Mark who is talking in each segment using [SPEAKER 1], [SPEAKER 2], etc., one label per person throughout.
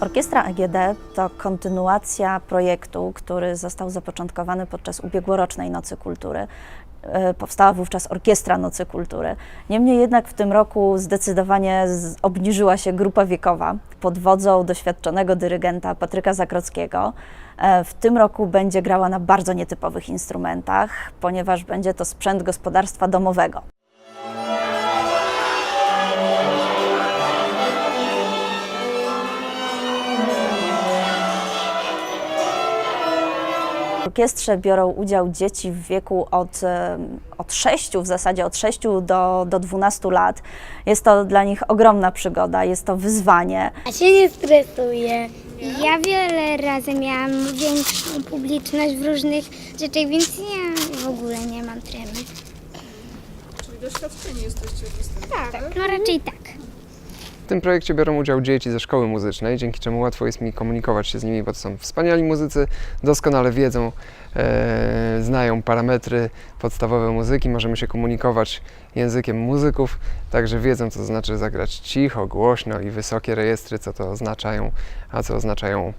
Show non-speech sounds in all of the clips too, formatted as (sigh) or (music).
[SPEAKER 1] Orkiestra AGD to kontynuacja projektu, który został zapoczątkowany podczas ubiegłorocznej Nocy Kultury. E, Powstała wówczas Orkiestra Nocy Kultury. Niemniej jednak w tym roku zdecydowanie obniżyła się grupa wiekowa pod wodzą doświadczonego dyrygenta Patryka Zakrockiego. E, W tym roku będzie grała na bardzo nietypowych instrumentach, ponieważ będzie to sprzęt gospodarstwa domowego. Orkiestrze biorą udział dzieci w wieku od, od 6, w zasadzie od 6 do, do 12 lat. Jest to dla nich ogromna przygoda, jest to wyzwanie.
[SPEAKER 2] A się nie stresuję. Ja wiele razy miałam większą publiczność w różnych rzeczach, więc ja w ogóle nie mam tremy.
[SPEAKER 3] Czyli doświadczeni jesteście w występie.
[SPEAKER 2] Tak, no raczej tak.
[SPEAKER 4] W tym projekcie biorą udział dzieci ze szkoły muzycznej, dzięki czemu łatwo jest mi komunikować się z nimi, bo to są wspaniali muzycy, doskonale wiedzą, e, znają parametry podstawowe muzyki, możemy się komunikować językiem muzyków, także wiedzą, co to znaczy zagrać cicho, głośno i wysokie rejestry, co to oznaczają, a co oznaczają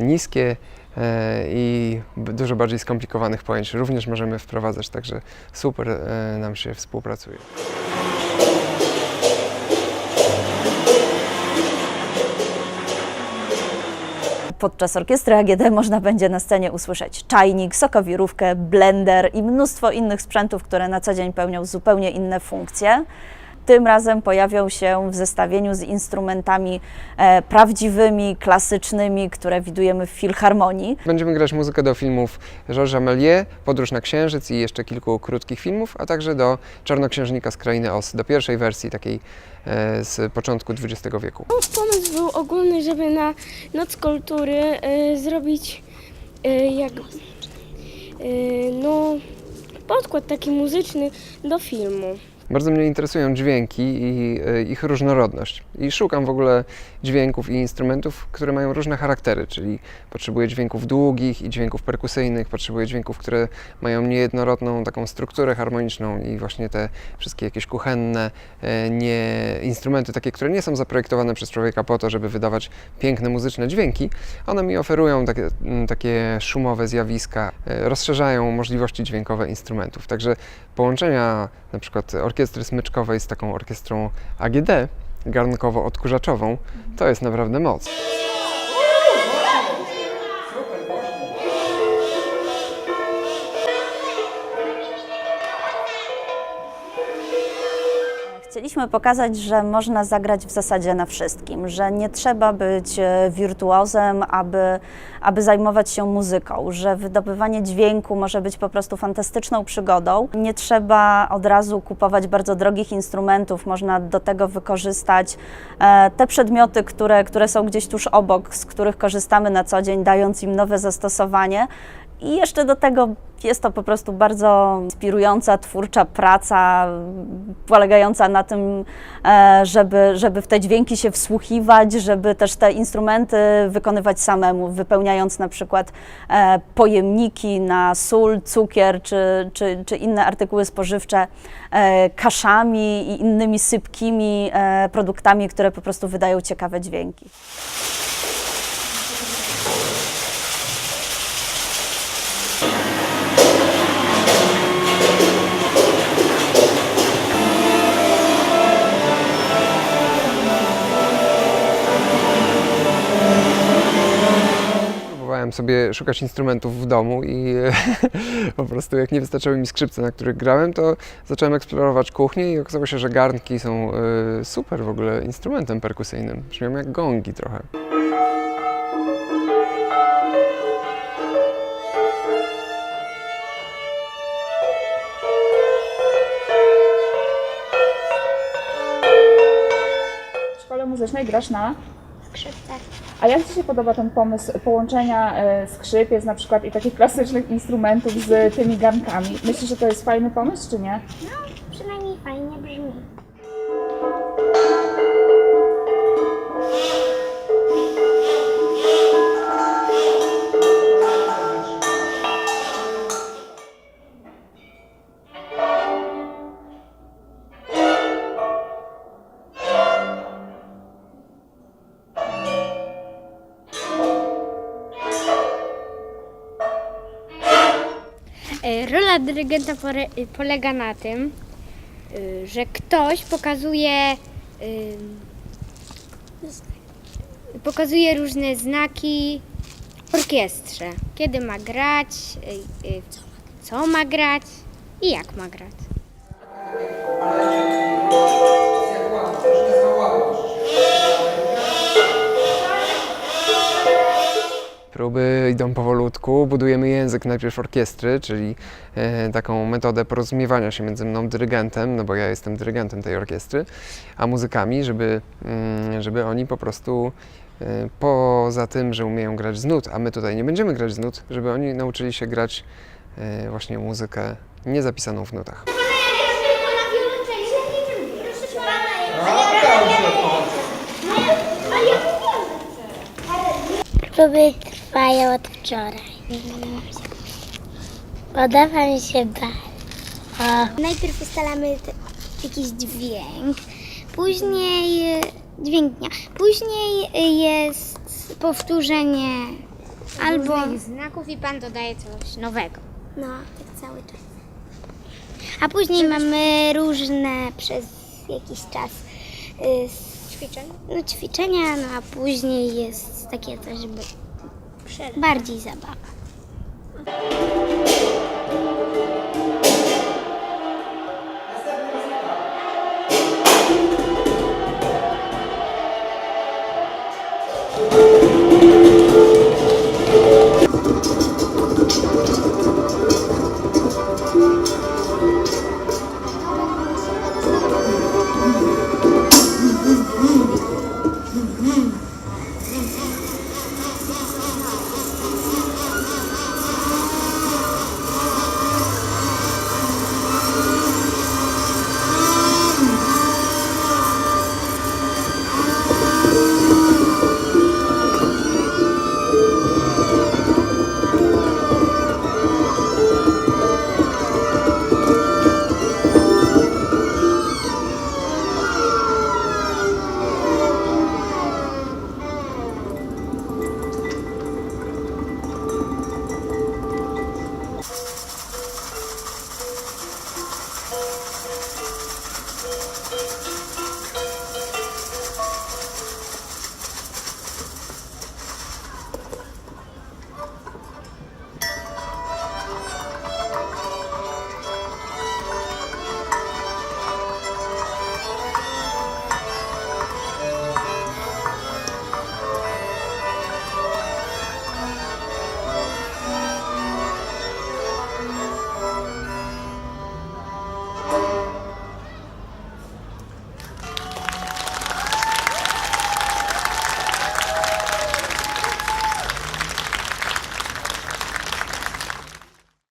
[SPEAKER 4] niskie e, i dużo bardziej skomplikowanych pojęć również możemy wprowadzać, także super e, nam się współpracuje.
[SPEAKER 1] Podczas orkiestry AGD można będzie na scenie usłyszeć czajnik, sokowirówkę, blender i mnóstwo innych sprzętów, które na co dzień pełnią zupełnie inne funkcje. Tym razem pojawią się w zestawieniu z instrumentami e, prawdziwymi, klasycznymi, które widujemy w filharmonii.
[SPEAKER 4] Będziemy grać muzykę do filmów Georgesa Méliès, Podróż na Księżyc i jeszcze kilku krótkich filmów, a także do Czarnoksiężnika z Krainy Os, do pierwszej wersji takiej e, z początku XX wieku.
[SPEAKER 5] Pomysł był ogólny, żeby na Noc Kultury y, zrobić y, jak y, no, podkład taki muzyczny do filmu.
[SPEAKER 4] Bardzo mnie interesują dźwięki i e, ich różnorodność. I szukam w ogóle dźwięków i instrumentów, które mają różne charaktery, czyli potrzebuję dźwięków długich i dźwięków perkusyjnych, potrzebuję dźwięków, które mają niejednorodną taką strukturę harmoniczną i właśnie te wszystkie jakieś kuchenne e, nie, instrumenty, takie, które nie są zaprojektowane przez człowieka po to, żeby wydawać piękne muzyczne dźwięki, one mi oferują takie, mm, takie szumowe zjawiska, e, rozszerzają możliwości dźwiękowe instrumentów. Także połączenia na przykład orkiestry smyczkowej z taką orkiestrą AGD, garnkowo-odkurzaczową, to jest naprawdę moc.
[SPEAKER 1] Chcieliśmy pokazać, że można zagrać w zasadzie na wszystkim, że nie trzeba być e, wirtuozem, aby, aby zajmować się muzyką, że wydobywanie dźwięku może być po prostu fantastyczną przygodą. Nie trzeba od razu kupować bardzo drogich instrumentów, można do tego wykorzystać e, te przedmioty, które, które są gdzieś tuż obok, z których korzystamy na co dzień, dając im nowe zastosowanie. I jeszcze do tego jest to po prostu bardzo inspirująca, twórcza praca, polegająca na tym, e, żeby, żeby w te dźwięki się wsłuchiwać, żeby też te instrumenty wykonywać samemu, wypełniając na przykład e, pojemniki na sól, cukier czy, czy, czy inne artykuły spożywcze e, kaszami i innymi sypkimi produktami, które po prostu wydają ciekawe dźwięki.
[SPEAKER 4] Sobie szukać instrumentów w domu i (laughs) po prostu jak nie wystarczyły mi skrzypce, na których grałem, to zacząłem eksplorować kuchnię i okazało się, że garnki są e, super w ogóle instrumentem perkusyjnym. Brzmią jak gongi trochę.
[SPEAKER 3] Muzycznej grasz na...
[SPEAKER 2] Skrzypcach.
[SPEAKER 3] A jak Ci się podoba ten pomysł połączenia e, skrzypiec na przykład i takich klasycznych instrumentów z tymi garnkami? Myślisz, że to jest fajny pomysł, czy nie?
[SPEAKER 2] No, przynajmniej fajnie brzmi. Rola dyrygenta pore- polega na tym, y, że ktoś pokazuje, y, pokazuje różne znaki orkiestrze. Kiedy ma grać, y, y, co ma grać i jak ma grać.
[SPEAKER 4] Próby idą powolutku, budujemy język najpierw orkiestry, czyli e, taką metodę porozumiewania się między mną, dyrygentem, no bo ja jestem dyrygentem tej orkiestry, a muzykami, żeby, mm, żeby oni po prostu e, poza tym, że umieją grać z nut, a my tutaj nie będziemy grać z nut, żeby oni nauczyli się grać e, właśnie muzykę niezapisaną w nutach.
[SPEAKER 6] Próby trwają od wczoraj. Podoba mi się bardzo.
[SPEAKER 2] Najpierw ustalamy jakiś dźwięk, później e, dźwięk dnia, później e, jest powtórzenie albo znaków i pan dodaje coś nowego.
[SPEAKER 6] No, tak cały czas.
[SPEAKER 2] A później mamy różne przez jakiś czas ćwiczenia. No, ćwiczenia, no a później jest takie coś, żeby bardziej zabawa.